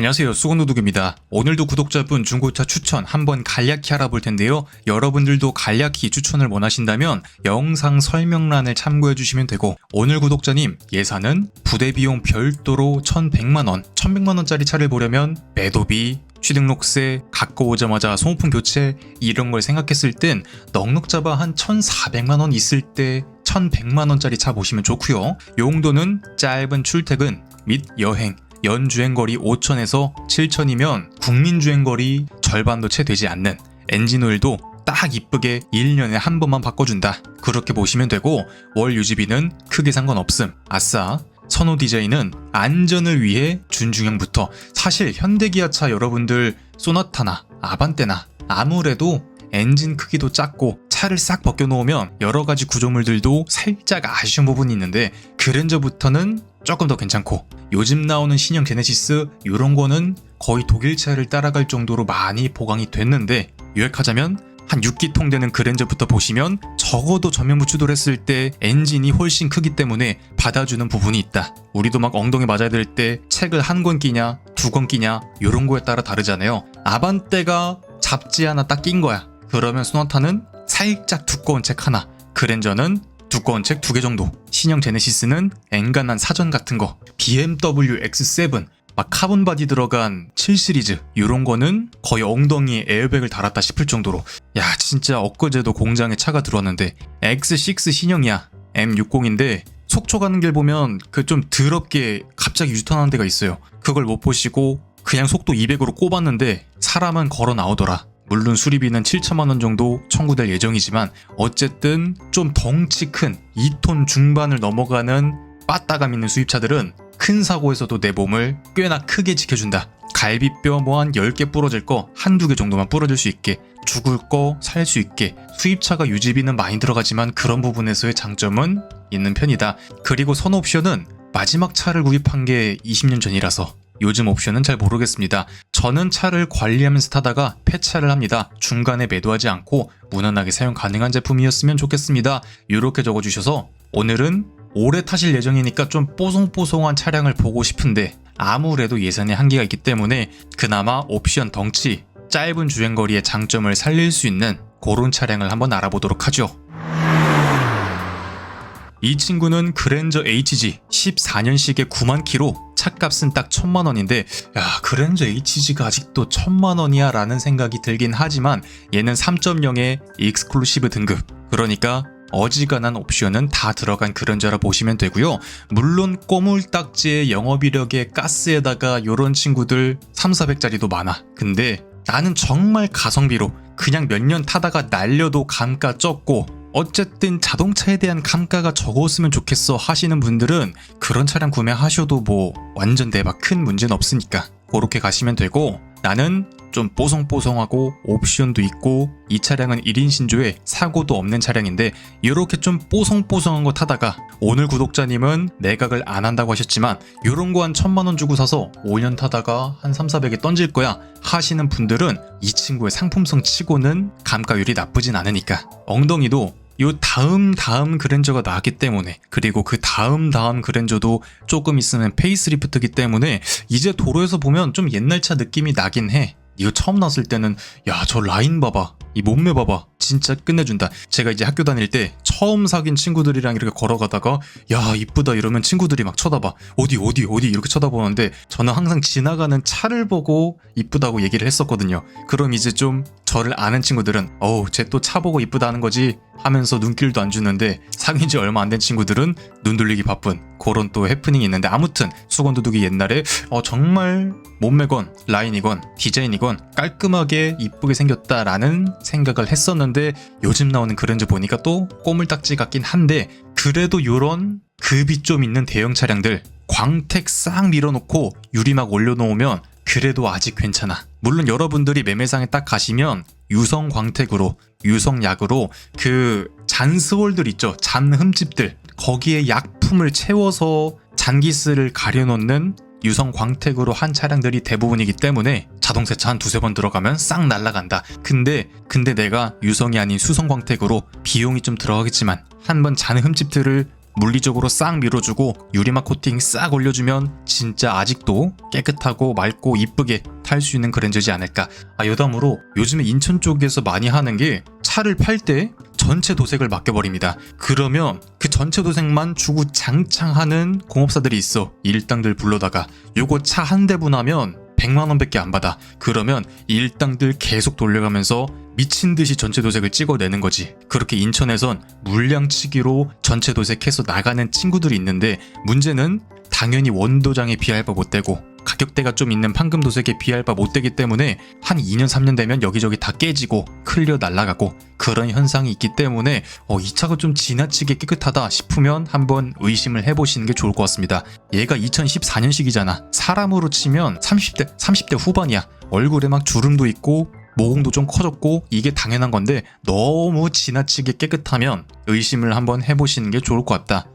안녕하세요. 수건도둑입니다. 오늘도 구독자분 중고차 추천 한번 간략히 알아볼 텐데요. 여러분들도 간략히 추천을 원하신다면 영상 설명란을 참고해 주시면 되고 오늘 구독자님 예산은 부대 비용 별도로 1100만원 1100만원짜리 차를 보려면 매도비 취등록세 갖고 오자마자 소모품 교체 이런 걸 생각했을 땐 넉넉 잡아 한 1400만원 있을 때 1100만원짜리 차 보시면 좋고요. 용도는 짧은 출퇴근 및 여행 연 주행거리 5천에서 7천이면 국민 주행거리 절반도 채 되지 않는 엔진오일도 딱 이쁘게 1년에 한 번만 바꿔준다. 그렇게 보시면 되고 월 유지비는 크게 상관없음. 아싸. 선호 디자인은 안전을 위해 준중형부터 사실 현대기아차 여러분들 소나타나 아반떼나 아무래도 엔진 크기도 작고 차를 싹 벗겨놓으면 여러 가지 구조물들도 살짝 아쉬운 부분이 있는데 그랜저부터는 조금 더 괜찮고 요즘 나오는 신형 제네시스 이런 거는 거의 독일차를 따라갈 정도로 많이 보강이 됐는데 요약하자면 한 6기통 되는 그랜저부터 보시면 적어도 전면부 추돌 했을 때 엔진이 훨씬 크기 때문에 받아주는 부분이 있다. 우리도 막 엉덩이 맞아야 될 때 책을 한 권 끼냐 두 권 끼냐 이런 거에 따라 다르잖아요. 아반떼가 잡지 하나 딱 낀 거야. 그러면 소나타는 살짝 두꺼운 책 하나, 그랜저는 두꺼운 책 두 개 정도. 신형 제네시스는 엔간한 사전 같은 거. BMW X7 막 카본 바디 들어간 7 시리즈. 이런 거는 거의 엉덩이에 에어백을 달았다 싶을 정도로. 야 진짜 엊그제도 공장에 차가 들어왔는데 X6 신형이야. M60인데 속초 가는 길 보면 그 좀 더럽게 갑자기 유턴하는 데가 있어요. 그걸 못 보시고 그냥 속도 200으로 꼽았는데 사람은 걸어 나오더라 물론 수리비는 7천만 원 정도 청구될 예정이지만 어쨌든 좀 덩치 큰 2톤 중반을 넘어가는 빠따감 있는 수입차들은 큰 사고에서도 내 몸을 꽤나 크게 지켜준다. 갈비뼈 뭐 한 10개 부러질 거 한두 개 정도만 부러질 수 있게 죽을 거 살 수 있게 수입차가 유지비는 많이 들어가지만 그런 부분에서의 장점은 있는 편이다. 그리고 선 옵션은 마지막 차를 구입한 게 20년 전이라서 요즘 옵션은 잘 모르겠습니다. 저는 차를 관리하면서 타다가 폐차를 합니다. 중간에 매도하지 않고 무난하게 사용 가능한 제품이었으면 좋겠습니다. 이렇게 적어주셔서 오늘은 오래 타실 예정이니까 좀 뽀송뽀송한 차량을 보고 싶은데 아무래도 예산에 한계가 있기 때문에 그나마 옵션 덩치, 짧은 주행거리의 장점을 살릴 수 있는 그런 차량을 한번 알아보도록 하죠. 이 친구는 그랜저 HG 14년식의 9만 키로 차값은 딱 천만 원인데 야 그랜저 HG가 아직도 천만 원이야 라는 생각이 들긴 하지만 얘는 3.0의 익스클루시브 등급 그러니까 어지간한 옵션은 다 들어간 그랜저라 보시면 되고요. 물론 꼬물딱지의 영업이력의 가스에다가 요런 친구들 3, 400짜리도 많아. 근데 나는 정말 가성비로 그냥 몇 년 타다가 날려도 감가 적고 어쨌든 자동차에 대한 감가가 적었으면 좋겠어 하시는 분들은 그런 차량 구매하셔도 뭐 완전 대박 큰 문제는 없으니까 그렇게 가시면 되고 나는 좀 뽀송뽀송하고 옵션도 있고 이 차량은 1인 신조에 사고도 없는 차량인데 이렇게 좀 뽀송뽀송한 거 타다가 오늘 구독자님은 매각을 안 한다고 하셨지만 이런 거 한 천만 원 주고 사서 5년 타다가 한 3, 400에 던질 거야 하시는 분들은 이 친구의 상품성 치고는 감가율이 나쁘진 않으니까 엉덩이도 요 다음 다음 그랜저가 나왔기 때문에 그리고 그 다음 다음 그랜저도 조금 있으면 페이스리프트기 때문에 이제 도로에서 보면 좀 옛날 차 느낌이 나긴 해. 이거 처음 나왔을 때는 야 저 라인 봐봐. 이 몸매 봐봐. 진짜 끝내준다. 제가 이제 학교 다닐 때 처음 사귄 친구들이랑 이렇게 걸어가다가 야 이쁘다 이러면 친구들이 막 쳐다봐. 어디 어디 어디 이렇게 쳐다보는데 저는 항상 지나가는 차를 보고 이쁘다고 얘기를 했었거든요. 그럼 이제 좀 저를 아는 친구들은 어우 쟤 또 차 보고 이쁘다는 거지? 하면서 눈길도 안 주는데 사귄 지 얼마 안 된 친구들은 눈 돌리기 바쁜 그런 또 해프닝이 있는데 아무튼 수건 도둑이 옛날에 어 정말 몸매건 라인이건 디자인이건 깔끔하게 이쁘게 생겼다라는 생각을 했었는데 요즘 나오는 그랜저 보니까 또 꼬물딱지 같긴 한데 그래도 요런 급이 좀 있는 대형 차량들 광택 싹 밀어놓고 유리막 올려놓으면 그래도 아직 괜찮아. 물론 여러분들이 매매상에 딱 가시면 유성 광택으로 유성 약으로 그 잔스홀들 있죠. 잔 흠집들 거기에 약품을 채워서 잔기스를 가려놓는 유성 광택으로 한 차량들이 대부분이기 때문에 자동 세차 한 두세 번 들어가면 싹 날라간다. 근데 근데 내가 유성이 아닌 수성 광택으로 비용이 좀 들어가겠지만 한번 잔 흠집들을 물리적으로 싹 밀어주고 유리막 코팅 싹 올려주면 진짜 아직도 깨끗하고 맑고 이쁘게 탈 수 있는 그랜저지 않을까. 아 여담으로 요즘에 인천 쪽에서 많이 하는 게 차를 팔 때 전체 도색을 맡겨버립니다. 그러면 그 전체 도색만 주고 장창하는 공업사들이 있어. 일당들 불러다가 요거 차 한 대 분 하면 100만 원 밖에 안 받아. 그러면 일당들 계속 돌려가면서 미친 듯이 전체 도색을 찍어내는 거지. 그렇게 인천에선 물량치기로 전체 도색해서 나가는 친구들이 있는데 문제는 당연히 원도장에 비할 바 못 되고 가격대가 좀 있는 판금 도색에 비할 바 못 되기 때문에 한 2년 3년 되면 여기저기 다 깨지고 클리어 날아가고 그런 현상이 있기 때문에 어, 이 차가 좀 지나치게 깨끗하다 싶으면 한번 의심을 해보시는 게 좋을 것 같습니다. 얘가 2014년식이잖아. 사람으로 치면 30대 30대 후반이야. 얼굴에 막 주름도 있고 모공도 좀 커졌고 이게 당연한 건데 너무 지나치게 깨끗하면 의심을 한번 해보시는 게 좋을 것 같다.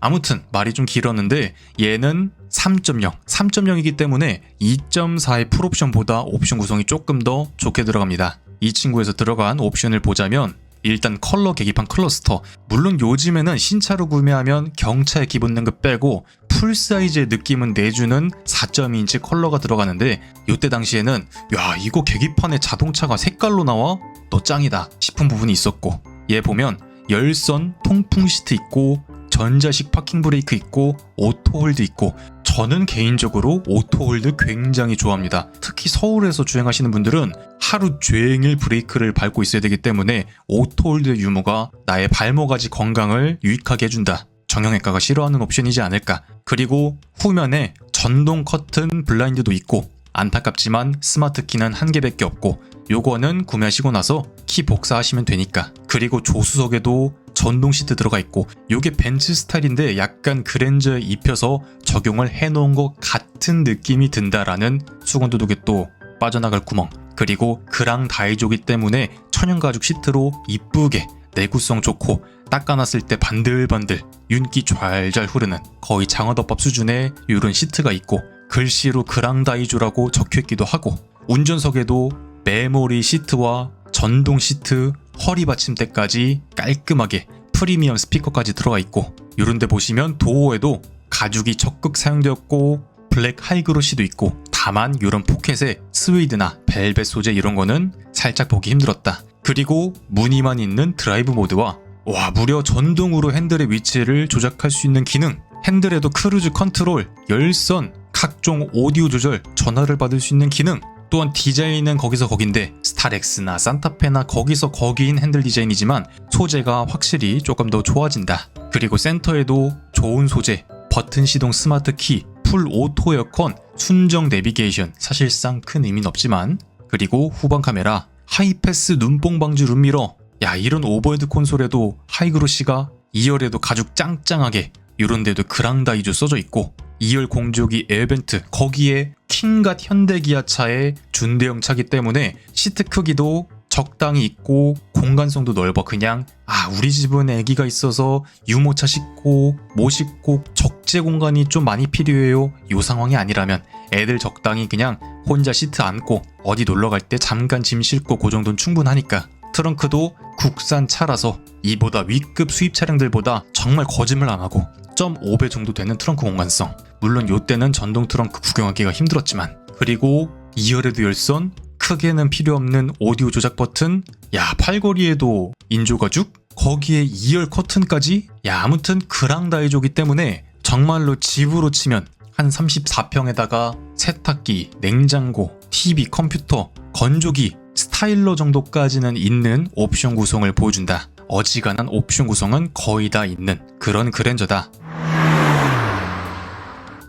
아무튼 말이 좀 길었는데 얘는 3.0, 3.0이기 때문에 2.4의 풀옵션보다 옵션 구성이 조금 더 좋게 들어갑니다. 이 친구에서 들어간 옵션을 보자면 일단 컬러 계기판 클러스터 물론 요즘에는 신차로 구매하면 경차의 기본 등급 빼고 풀 사이즈의 느낌은 내주는 4.2인치 컬러가 들어가는데 이때 당시에는 야 이거 계기판에 자동차가 색깔로 나와? 너 짱이다 싶은 부분이 있었고 얘 보면 열선 통풍 시트 있고 전자식 파킹 브레이크 있고 오토 홀드 있고 저는 개인적으로 오토 홀드 굉장히 좋아합니다. 특히 서울에서 주행하시는 분들은 하루 종일 브레이크를 밟고 있어야 되기 때문에 오토 홀드 유무가 나의 발모가지 건강을 유익하게 해준다. 정형외과가 싫어하는 옵션이지 않을까. 그리고 후면에 전동 커튼 블라인드도 있고 안타깝지만 스마트 키는 한 개밖에 없고 요거는 구매하시고 나서 키 복사하시면 되니까. 그리고 조수석에도 전동 시트 들어가 있고 요게 벤츠 스타일인데 약간 그랜저에 입혀서 적용을 해놓은 것 같은 느낌이 든다라는 수건도둑에 또 빠져나갈 구멍. 그리고 그랑 다이조기 때문에 천연 가죽 시트로 이쁘게 내구성 좋고 닦아놨을 때 반들반들 윤기 좔좔 흐르는 거의 장어덮밥 수준의 요런 시트가 있고 글씨로 그랑다이조라고 적혀있기도 하고 운전석에도 메모리 시트와 전동 시트, 허리 받침대까지 깔끔하게 프리미엄 스피커까지 들어가 있고 이런데 보시면 도어에도 가죽이 적극 사용되었고 블랙 하이그로시도 있고 다만 이런 포켓에 스웨이드나 벨벳 소재 이런 거는 살짝 보기 힘들었다. 그리고 무늬만 있는 드라이브 모드와 와 무려 전동으로 핸들의 위치를 조작할 수 있는 기능 핸들에도 크루즈 컨트롤, 열선, 각종 오디오 조절, 전화를 받을 수 있는 기능 또한 디자인은 거기서 거긴데 스타렉스나 산타페나 거기서 거기인 핸들 디자인이지만 소재가 확실히 조금 더 좋아진다. 그리고 센터에도 좋은 소재, 버튼 시동 스마트 키, 풀 오토 에어컨, 순정 내비게이션 사실상 큰 의미는 없지만 그리고 후방 카메라, 하이패스 눈뽕 방지 룸미러 야 이런 오버헤드 콘솔에도 하이그로시가 2열에도 가죽 짱짱하게 이런데도 그랑다이조 써져 있고 2열 공조기 에어벤트 거기에 킹갓 현대기아차의 준대형 차기 때문에 시트 크기도 적당히 있고 공간성도 넓어. 그냥 아 우리 집은 아기가 있어서 유모차 싣고 모 싣고 적재 공간이 좀 많이 필요해요. 요 상황이 아니라면 애들 적당히 그냥 혼자 시트 안고 어디 놀러 갈 때 잠깐 짐 싣고 그 정도는 충분하니까. 트렁크도 국산 차라서 이보다 위급 수입 차량들보다 정말 거짓말 안 하고 1.5배 정도 되는 트렁크 공간성. 물론 요때는 전동 트렁크 구경하기가 힘들었지만. 그리고 2열에도 열선 크게는 필요 없는 오디오 조작 버튼 야 팔걸이에도 인조가죽 거기에 2열 커튼까지 야 아무튼 그랑다이조기 때문에 정말로 집으로 치면 한 34평에다가 세탁기, 냉장고, TV, 컴퓨터, 건조기, 스타일러 정도까지는 있는 옵션 구성을 보여준다. 어지간한 옵션 구성은 거의 다 있는 그런 그랜저다.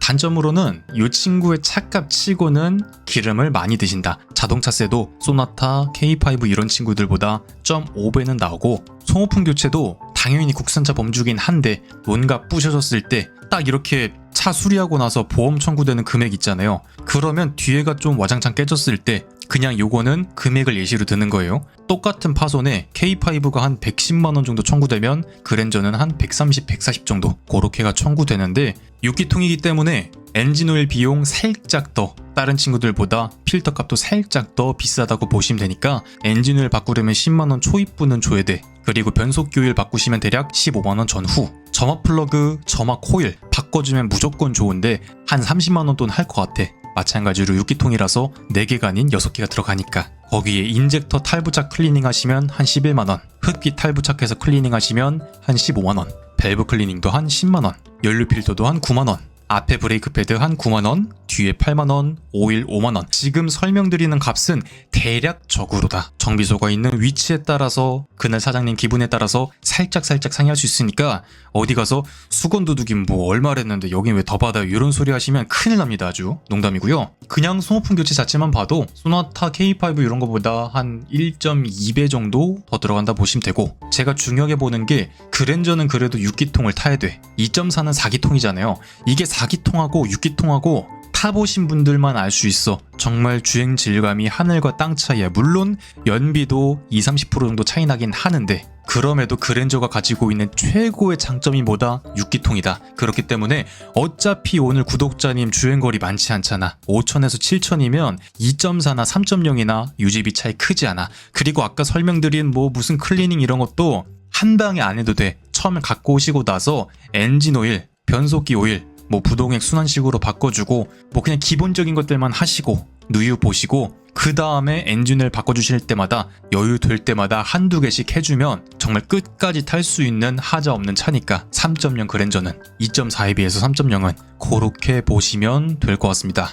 단점으로는 이 친구의 차값 치고는 기름을 많이 드신다. 자동차세도 소나타, K5 이런 친구들보다 0.5배는 나오고 소모품 교체도 당연히 국산차 범주긴 한데 뭔가 부셔졌을 때 딱 이렇게 차 수리하고 나서 보험 청구되는 금액 있잖아요. 그러면 뒤에가 좀 와장창 깨졌을 때 그냥 요거는 금액을 예시로 드는 거예요. 똑같은 파손에 K5가 한 110만 원 정도 청구되면 그랜저는 한 130, 140 정도 그렇게가 청구되는데 6기통이기 때문에 엔진오일 비용 살짝 더 다른 친구들보다 필터 값도 살짝 더 비싸다고 보시면 되니까 엔진오일 바꾸려면 10만 원 초입부는 줘야 돼. 그리고 변속기 오일 바꾸시면 대략 15만원 전후 점화 플러그, 점화 코일 바꿔주면 무조건 좋은데 한 30만원 돈 할 것 같아 마찬가지로 6기통이라서 4개가 아닌 6개가 들어가니까. 거기에 인젝터 탈부착 클리닝 하시면 한 11만원 흡기 탈부착해서 클리닝 하시면 한 15만원 밸브 클리닝도 한 10만원 연료 필터도 한 9만원 앞에 브레이크 패드 한 9만원, 뒤에 8만원, 오일 5만원. 지금 설명드리는 값은 대략적으로다. 정비소가 있는 위치에 따라서 그날 사장님 기분에 따라서 살짝 살짝 상의할 수 있으니까 어디 가서 수건 두둑이 뭐 얼마랬는데 여긴 왜 더 받아요 이런 소리 하시면 큰일 납니다 아주 농담이고요. 그냥 소모품 교체 자체만 봐도 소나타 K5 이런 거보다 한 1.2배 정도 더 들어간다 보시면 되고 제가 중요하게 보는 게 그랜저는 그래도 6기통을 타야 돼. 2.4는 4기통이잖아요. 이게 4기통하고 6기통하고 타보신 분들만 알 수 있어. 정말 주행 질감이 하늘과 땅 차이야. 물론 연비도 2, 30% 정도 차이 나긴 하는데 그럼에도 그랜저가 가지고 있는 최고의 장점이 뭐다? 6기통이다. 그렇기 때문에 어차피 오늘 구독자님 주행거리 많지 않잖아. 5천에서 7천이면 2.4나 3.0이나 유지비 차이 크지 않아. 그리고 아까 설명드린 뭐 무슨 클리닝 이런 것도 한 방에 안 해도 돼. 처음에 갖고 오시고 나서 엔진 오일, 변속기 오일, 뭐 부동액 순환식으로 바꿔주고 뭐 그냥 기본적인 것들만 하시고 누유 보시고 그 다음에 엔진을 바꿔주실 때마다 여유 될 때마다 한두 개씩 해주면 정말 끝까지 탈 수 있는 하자 없는 차니까 3.0 그랜저는 2.4에 비해서 3.0은 그렇게 보시면 될 것 같습니다.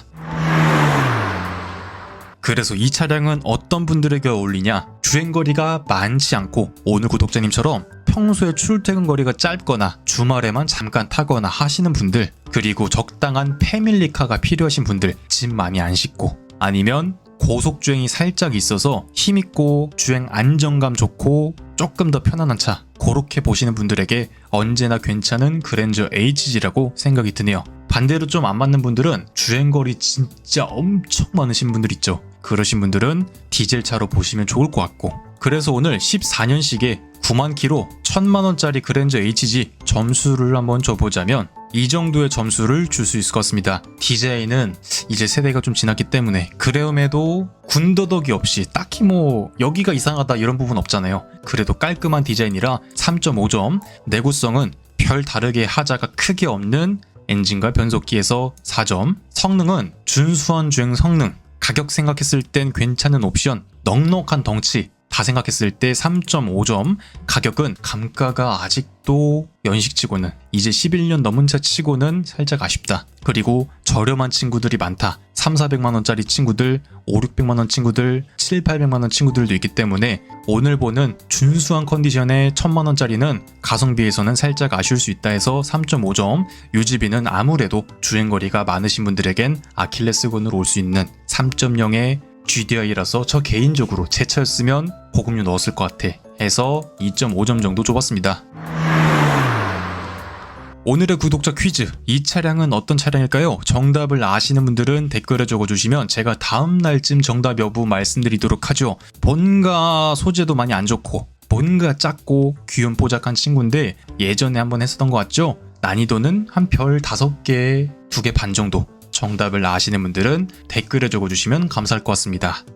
그래서 이 차량은 어떤 분들에게 어울리냐? 주행거리가 많지 않고 오늘 구독자님처럼 평소에 출퇴근 거리가 짧거나 주말에만 잠깐 타거나 하시는 분들 그리고 적당한 패밀리카가 필요하신 분들 짐 많이 안 싣고 아니면 고속 주행이 살짝 있어서 힘있고 주행 안정감 좋고 조금 더 편안한 차 그렇게 보시는 분들에게 언제나 괜찮은 그랜저 HG라고 생각이 드네요. 반대로 좀 안 맞는 분들은 주행거리 진짜 엄청 많으신 분들 있죠. 그러신 분들은 디젤 차로 보시면 좋을 것 같고 그래서 오늘 14년식에 9만 킬로 1000만 원짜리 그랜저 HG 점수를 한번 줘보자면 이 정도의 점수를 줄 수 있을 것 같습니다. 디자인은 이제 세대가 좀 지났기 때문에 그래움에도 군더더기 없이 딱히 뭐 여기가 이상하다 이런 부분 없잖아요. 그래도 깔끔한 디자인이라 3.5점, 내구성은 별 다르게 하자가 크게 없는 엔진과 변속기에서 4점, 성능은 준수한 주행 성능, 가격 생각했을 땐 괜찮은 옵션, 넉넉한 덩치 다 생각했을 때 3.5점, 가격은 감가가 아직도 연식치고는 이제 11년 넘은 차 치고는 살짝 아쉽다. 그리고 저렴한 친구들이 많다. 3, 400만 원짜리 친구들, 5, 600만 원 친구들, 7, 800만 원 친구들도 있기 때문에 오늘 보는 준수한 컨디션의 1000만 원짜리는 가성비에서는 살짝 아쉬울 수 있다 해서 3.5점, 유지비는 아무래도 주행거리가 많으신 분들에겐 아킬레스건으로 올 수 있는 3.0의 GDI라서 저 개인적으로 제 차였으면 고급류 넣었을 것 같아 해서 2.5점 정도 줘봤습니다. 오늘의 구독자 퀴즈. 이 차량은 어떤 차량일까요? 정답을 아시는 분들은 댓글에 적어주시면 제가 다음 날쯤 정답 여부 말씀드리도록 하죠. 본가 소재도 많이 안 좋고, 본가 작고 귀염 뽀짝한 친구인데 예전에 한번 했었던 것 같죠? 난이도는 한 별 5개, 2개 반 정도. 정답을 아시는 분들은 댓글에 적어주시면 감사할 것 같습니다.